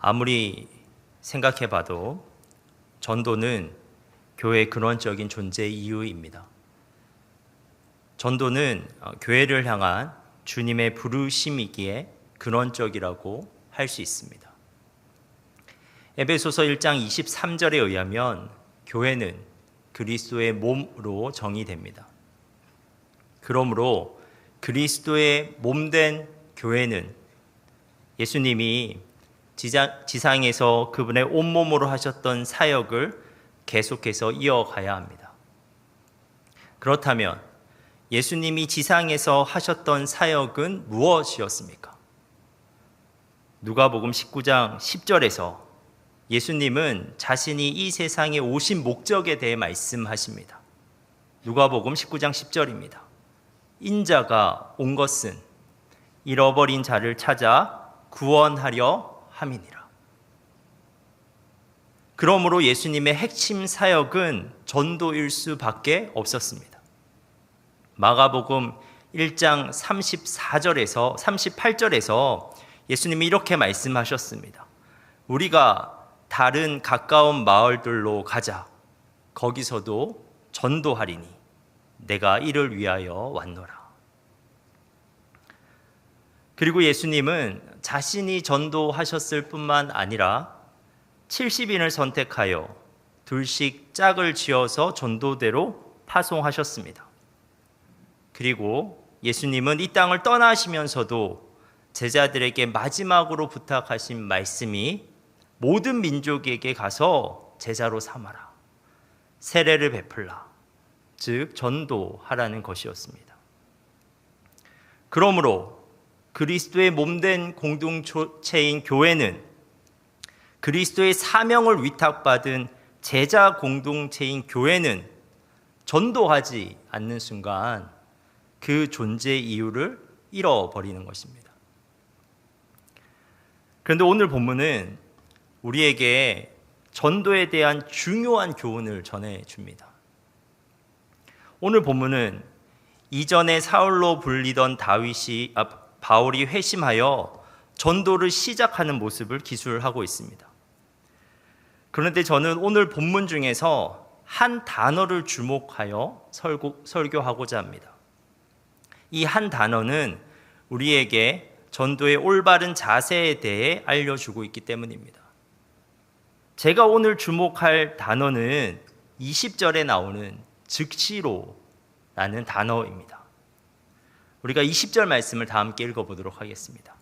아무리 생각해 봐도 전도는 교회의 근원적인 존재 이유입니다. 전도는 어, 교회를 향한 주님의 부르심이기에 근원적이라고 할 수 있습니다. 에베소서 1장 23절에 의하면 교회는 그리스도의 몸으로 정의됩니다. 그러므로 그리스도의 몸된 교회는 예수님이 지상 에서 그분의 온몸으로 하셨던 사역을 계속해서 이어가야 합니다. 그렇다면 예수님이 지상에서 하셨던 사역은 무엇이었습니까? 누가복음 19장 10절에서 예수님은 자신이 이 세상에 오신 목적에 대해 말씀하십니다. 누가복음 19장 10절입니다. 인자가 온 것은 잃어버린 자를 찾아 구원하려 함이니라. 그러므로 예수님의 핵심 사역은 전도일 수 밖에 없었습니다. 마가복음 1장 34절에서 38절에서 예수님이 이렇게 말씀하셨습니다. 우리가 다른 가까운 마을들로 가자. 거기서도 전도하리니 내가 이를 위하여 왔노라. 그리고 예수님은 자신이 전도하셨을 뿐만 아니라 70인을 선택하여 둘씩 짝을 지어서 전도대로 파송하셨습니다. 그리고 예수님은 이 땅을 떠나시면서도 제자들에게 마지막으로 부탁하신 말씀이 모든 민족에게 가서 제자로 삼아라. 세례를 베풀라. 즉 전도하라는 것이었습니다. 그러므로 그리스도의 몸된 공동체인 교회는 그리스도의 사명을 위탁받은 제자 공동체인 교회는 전도하지 않는 순간 그 존재 이유를 잃어버리는 것입니다. 그런데 오늘 본문은 우리에게 전도에 대한 중요한 교훈을 전해 줍니다. 오늘 본문은 이전에 사울로 불리던 다윗이 아, 바울이 회심하여 전도를 시작하는 모습을 기술하고 있습니다. 그런데 저는 오늘 본문 중에서 한 단어를 주목하여 설고, 설교하고자 합니다. 이 한 단어는 우리에게 전도의 올바른 자세에 대해 알려주고 있기 때문입니다. 제가 오늘 주목할 단어는 20절에 나오는 즉시로 라는 단어입니다. 우리가 20절 말씀을 다 함께 읽어보도록 하겠습니다.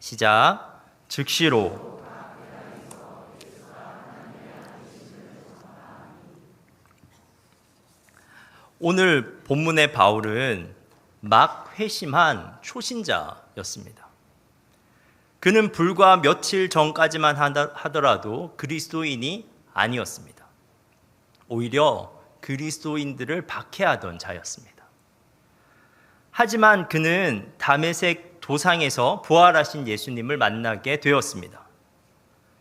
시작. 즉시로 오늘 본문의 바울은 막 회심한 초신자였습니다. 그는 불과 며칠 전까지만 하더라도 그리스도인이 아니었습니다. 오히려 그리스도인들을 박해하던 자였습니다. 하지만 그는 다메색 도상에서 부활하신 예수님을 만나게 되었습니다.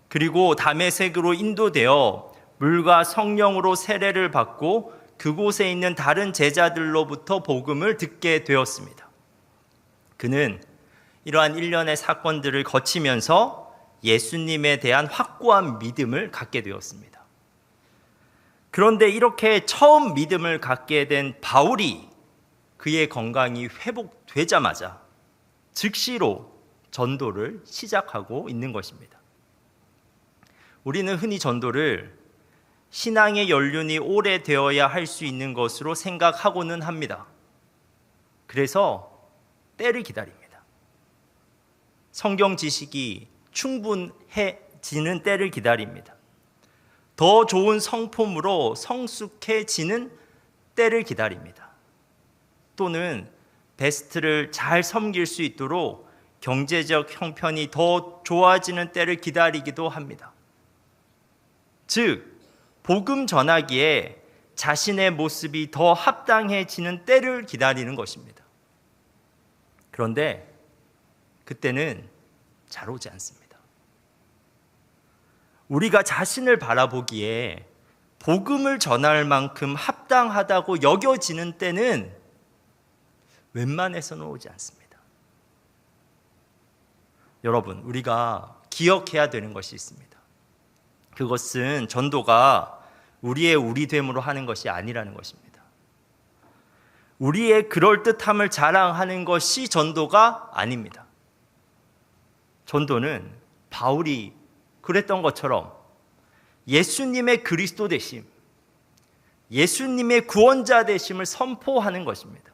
그리고 다메색으로 인도되어 물과 성령으로 세례를 받고 그곳에 있는 다른 제자들로부터 복음을 듣게 되었습니다. 그는 이러한 일련의 사건들을 거치면서 예수님에 대한 확고한 믿음을 갖게 되었습니다. 그런데 이렇게 처음 믿음을 갖게 된 바울이 그의 건강이 회복되자마자 즉시로 전도를 시작하고 있는 것입니다. 우리는 흔히 전도를 신앙의 연륜이 오래되어야 할 수 있는 것으로 생각하고는 합니다. 그래서 때를 기다립니다. 성경 지식이 충분해지는 때를 기다립니다. 더 좋은 성품으로 성숙해지는 때를 기다립니다. 또는 베스트를 잘 섬길 수 있도록 경제적 형편이 더 좋아지는 때를 기다리기도 합니다. 즉, 복음 전하기에 자신의 모습이 더 합당해지는 때를 기다리는 것입니다. 그런데 그때는 잘 오지 않습니다. 우리가 자신을 바라보기에 복음을 전할 만큼 합당하다고 여겨지는 때는 웬만해서는 오지 않습니다. 여러분, 우리가 기억해야 되는 것이 있습니다. 그것은 전도가 우리의 우리됨으로 하는 것이 아니라는 것입니다. 우리의 그럴듯함을 자랑하는 것이 전도가 아닙니다. 전도는 바울이 그랬던 것처럼 예수님의 그리스도 되심, 예수님의 구원자 되심을 선포하는 것입니다.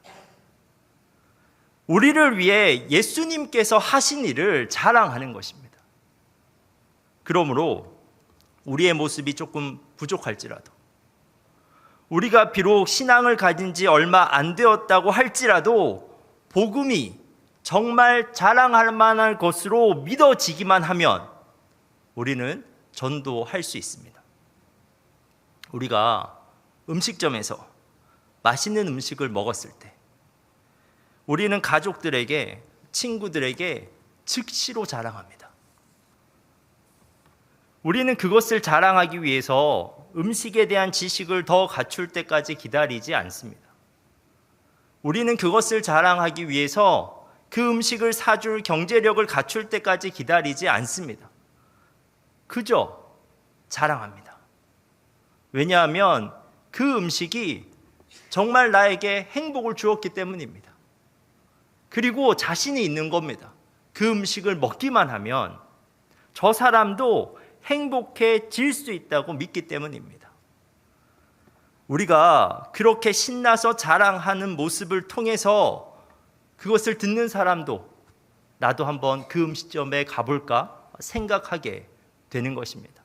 우리를 위해 예수님께서 하신 일을 자랑하는 것입니다. 그러므로 우리의 모습이 조금 부족할지라도 우리가 비록 신앙을 가진 지 얼마 안 되었다고 할지라도 복음이 정말 자랑할 만한 것으로 믿어지기만 하면 우리는 전도할 수 있습니다. 우리가 음식점에서 맛있는 음식을 먹었을 때 우리는 가족들에게 친구들에게 즉시로 자랑합니다. 우리는 그것을 자랑하기 위해서 음식에 대한 지식을 더 갖출 때까지 기다리지 않습니다. 우리는 그것을 자랑하기 위해서 그 음식을 사줄 경제력을 갖출 때까지 기다리지 않습니다. 그저 자랑합니다. 왜냐하면 그 음식이 정말 나에게 행복을 주었기 때문입니다. 그리고 자신이 있는 겁니다. 그 음식을 먹기만 하면 저 사람도 행복해질 수 있다고 믿기 때문입니다. 우리가 그렇게 신나서 자랑하는 모습을 통해서 그것을 듣는 사람도 나도 한번 그 음식점에 가볼까 생각하게 되는 것입니다.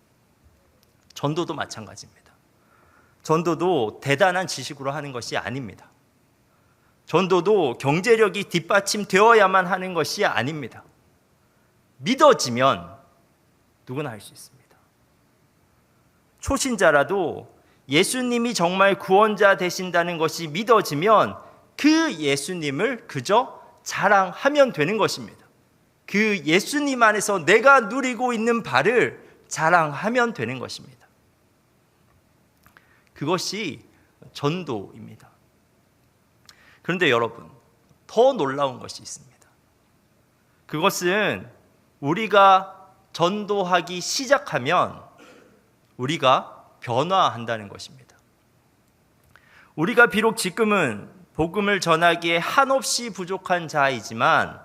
전도도 마찬가지입니다. 전도도 대단한 지식으로 하는 것이 아닙니다. 전도도 경제력이 뒷받침되어야만 하는 것이 아닙니다. 믿어지면 누구나 할 수 있습니다. 초신자라도 예수님이 정말 구원자 되신다는 것이 믿어지면 그 예수님을 그저 자랑하면 되는 것입니다. 그 예수님 안에서 내가 누리고 있는 바를 자랑하면 되는 것입니다. 그것이 전도입니다. 그런데 여러분, 더 놀라운 것이 있습니다. 그것은 우리가 전도하기 시작하면 우리가 변화한다는 것입니다. 우리가 비록 지금은 복음을 전하기에 한없이 부족한 자이지만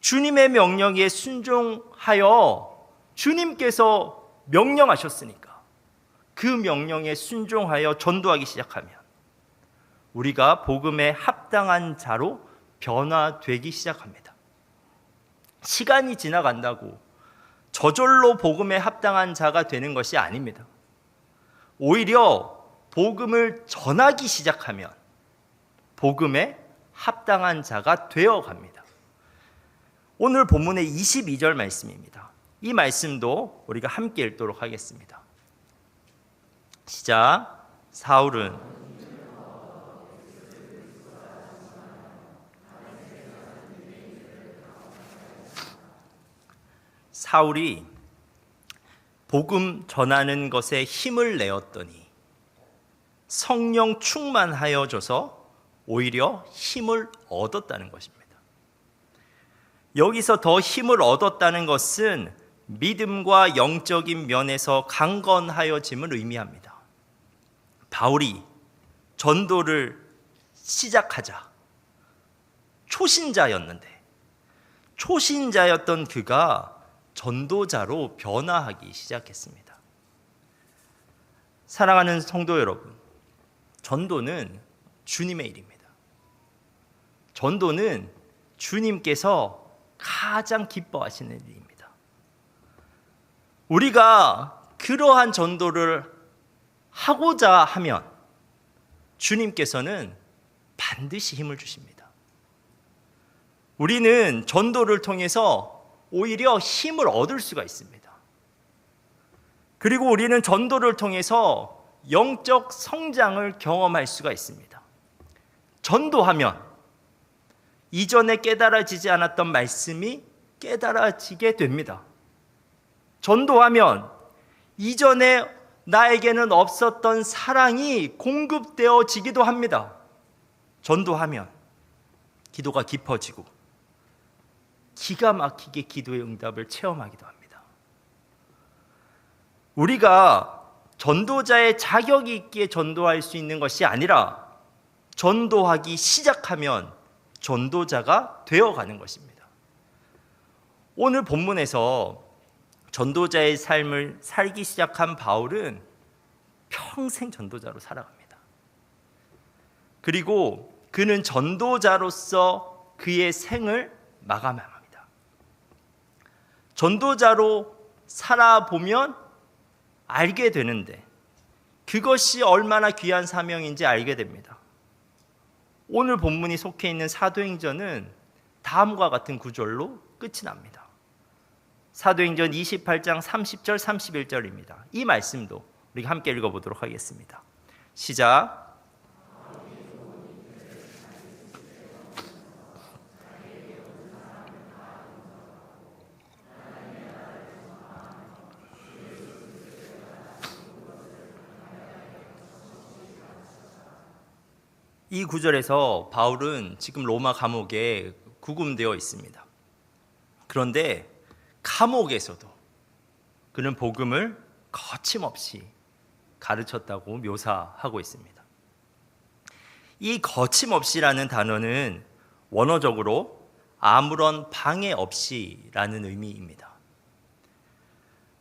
주님의 명령에 순종하여 주님께서 명령하셨으니까 그 명령에 순종하여 전도하기 시작하면 우리가 복음에 합당한 자로 변화되기 시작합니다. 시간이 지나간다고 저절로 복음에 합당한 자가 되는 것이 아닙니다. 오히려 복음을 전하기 시작하면 복음에 합당한 자가 되어 갑니다. 오늘 본문의 22절 말씀입니다. 이 말씀도 우리가 함께 읽도록 하겠습니다. 시작. 사울은 사울이 복음 전하는 것에 힘을 내었더니 성령 충만하여져서 오히려 힘을 얻었다는 것입니다. 여기서 더 힘을 얻었다는 것은 믿음과 영적인 면에서 강건하여짐을 의미합니다. 바울이 전도를 시작하자 초신자였는데 초신자였던 그가 전도자로 변화하기 시작했습니다. 사랑하는 성도 여러분, 전도는 주님의 일입니다. 전도는 주님께서 가장 기뻐하시는 일입니다. 우리가 그러한 전도를 하고자 하면 주님께서는 반드시 힘을 주십니다. 우리는 전도를 통해서 오히려 힘을 얻을 수가 있습니다. 그리고 우리는 전도를 통해서 영적 성장을 경험할 수가 있습니다. 전도하면 이전에 깨달아지지 않았던 말씀이 깨달아지게 됩니다. 전도하면 이전에 나에게는 없었던 사랑이 공급되어지기도 합니다. 전도하면 기도가 깊어지고 기가 막히게 기도의 응답을 체험하기도 합니다. 우리가 전도자의 자격이 있기에 전도할 수 있는 것이 아니라 전도하기 시작하면 전도자가 되어가는 것입니다. 오늘 본문에서 전도자의 삶을 살기 시작한 바울은 평생 전도자로 살아갑니다. 그리고 그는 전도자로서 그의 생을 마감합니다. 전도자로 살아보면 알게 되는데 그것이 얼마나 귀한 사명인지 알게 됩니다. 오늘 본문이 속해 있는 사도행전은 다음과 같은 구절로 끝이 납니다. 사도행전 28장 30절 31절입니다. 이 말씀도 우리가 함께 읽어보도록 하겠습니다. 시작. 이 구절에서 바울은 지금 로마 감옥에 구금되어 있습니다. 그런데 감옥에서도 그는 복음을 거침없이 가르쳤다고 묘사하고 있습니다. 이 거침없이라는 단어는 원어적으로 아무런 방해 없이라는 의미입니다.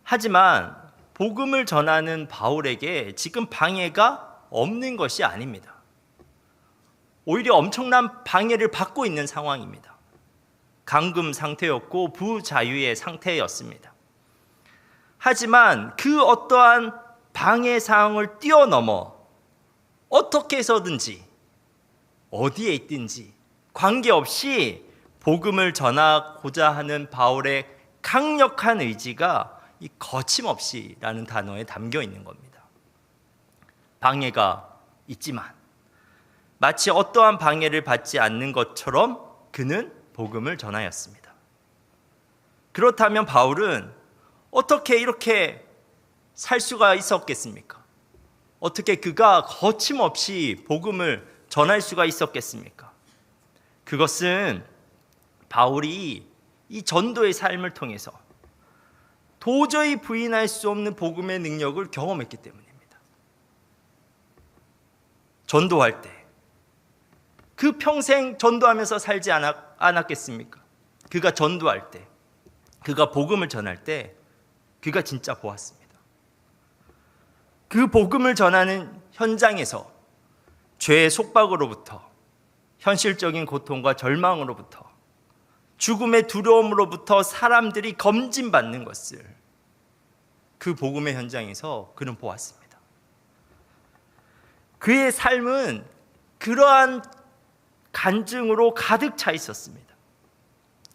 하지만 복음을 전하는 바울에게 지금 방해가 없는 것이 아닙니다. 오히려 엄청난 방해를 받고 있는 상황입니다. 감금 상태였고 부자유의 상태였습니다. 하지만 그 어떠한 방해 사항을 뛰어넘어 어떻게 해서든지 어디에 있든지 관계없이 복음을 전하고자 하는 바울의 강력한 의지가 이 거침없이라는 단어에 담겨 있는 겁니다. 방해가 있지만 마치 어떠한 방해를 받지 않는 것처럼 그는 복음을 전하였습니다. 그렇다면 바울은 어떻게 이렇게 살 수가 있었겠습니까? 어떻게 그가 거침없이 복음을 전할 수가 있었겠습니까? 그것은 바울이 이 전도의 삶을 통해서 도저히 부인할 수 없는 복음의 능력을 경험했기 때문입니다. 전도할 때 그 평생 전도하면서 살지 않았, 않았겠습니까? 그가 전도할 때, 그가 복음을 전할 때, 그가 진짜 보았습니다. 그 복음을 전하는 현장에서 죄의 속박으로부터, 현실적인 고통과 절망으로부터, 죽음의 두려움으로부터 사람들이 검진받는 것을 그 복음의 현장에서 그는 보았습니다. 그의 삶은 그러한 간증으로 가득 차 있었습니다.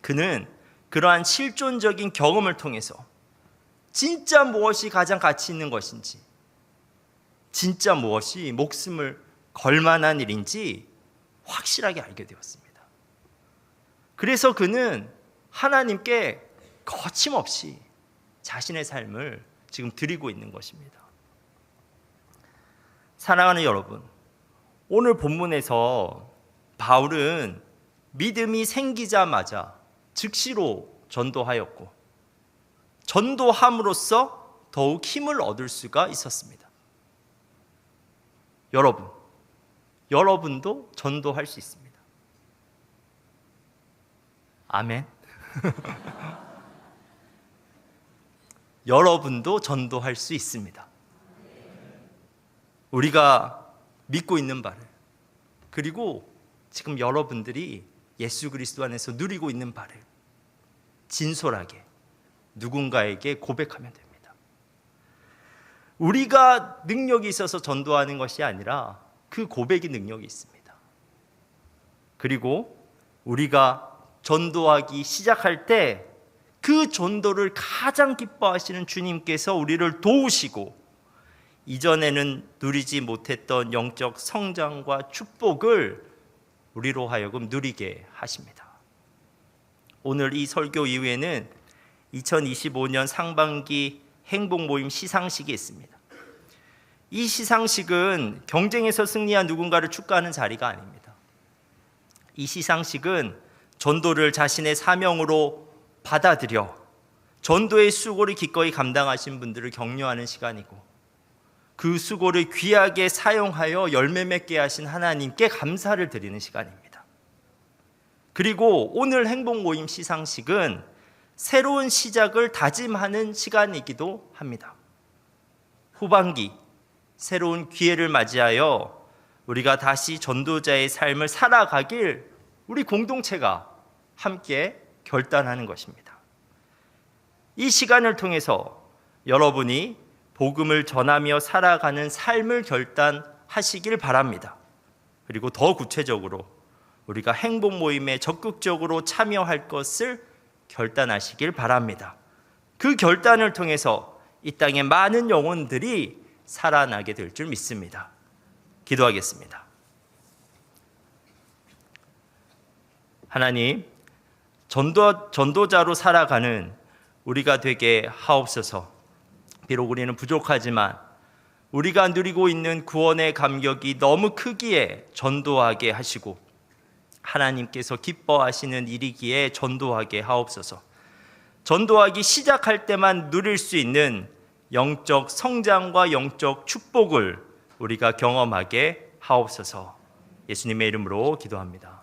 그는 그러한 실존적인 경험을 통해서 진짜 무엇이 가장 가치 있는 것인지, 진짜 무엇이 목숨을 걸 만한 일인지 확실하게 알게 되었습니다. 그래서 그는 하나님께 거침없이 자신의 삶을 지금 드리고 있는 것입니다. 사랑하는 여러분, 오늘 본문에서 바울은 믿음이 생기자마자 즉시로 전도하였고 전도함으로써 더욱 힘을 얻을 수가 있었습니다. 여러분, 여러분도 전도할 수 있습니다. 아멘. 여러분도 전도할 수 있습니다. 우리가 믿고 있는 바를 그리고 지금 여러분들이 예수 그리스도 안에서 누리고 있는 바를 진솔하게 누군가에게 고백하면 됩니다. 우리가 능력이 있어서 전도하는 것이 아니라 그 고백이 능력이 있습니다. 그리고 우리가 전도하기 시작할 때 그 전도를 가장 기뻐하시는 주님께서 우리를 도우시고 이전에는 누리지 못했던 영적 성장과 축복을 우리로 하여금 누리게 하십니다. 오늘 이 설교 이후에는 2025년 상반기 행복 모임 시상식이 있습니다. 이 시상식은 경쟁에서 승리한 누군가를 축하하는 자리가 아닙니다. 이 시상식은 전도를 자신의 사명으로 받아들여 전도의 수고를 기꺼이 감당하신 분들을 격려하는 시간이고 그 수고를 귀하게 사용하여 열매 맺게 하신 하나님께 감사를 드리는 시간입니다. 그리고 오늘 행복 모임 시상식은 새로운 시작을 다짐하는 시간이기도 합니다. 후반기 새로운 기회를 맞이하여 우리가 다시 전도자의 삶을 살아가길 우리 공동체가 함께 결단하는 것입니다. 이 시간을 통해서 여러분이 복음을 전하며 살아가는 삶을 결단하시길 바랍니다. 그리고 더 구체적으로 우리가 행복 모임에 적극적으로 참여할 것을 결단하시길 바랍니다. 그 결단을 통해서 이 땅에 많은 영혼들이 살아나게 될 줄 믿습니다. 기도하겠습니다. 하나님, 전도, 전도자로 살아가는 우리가 되게 하옵소서. 비록 우리는 부족하지만 우리가 누리고 있는 구원의 감격이 너무 크기에 전도하게 하시고 하나님께서 기뻐하시는 일이기에 전도하게 하옵소서. 전도하기 시작할 때만 누릴 수 있는 영적 성장과 영적 축복을 우리가 경험하게 하옵소서. 예수님의 이름으로 기도합니다.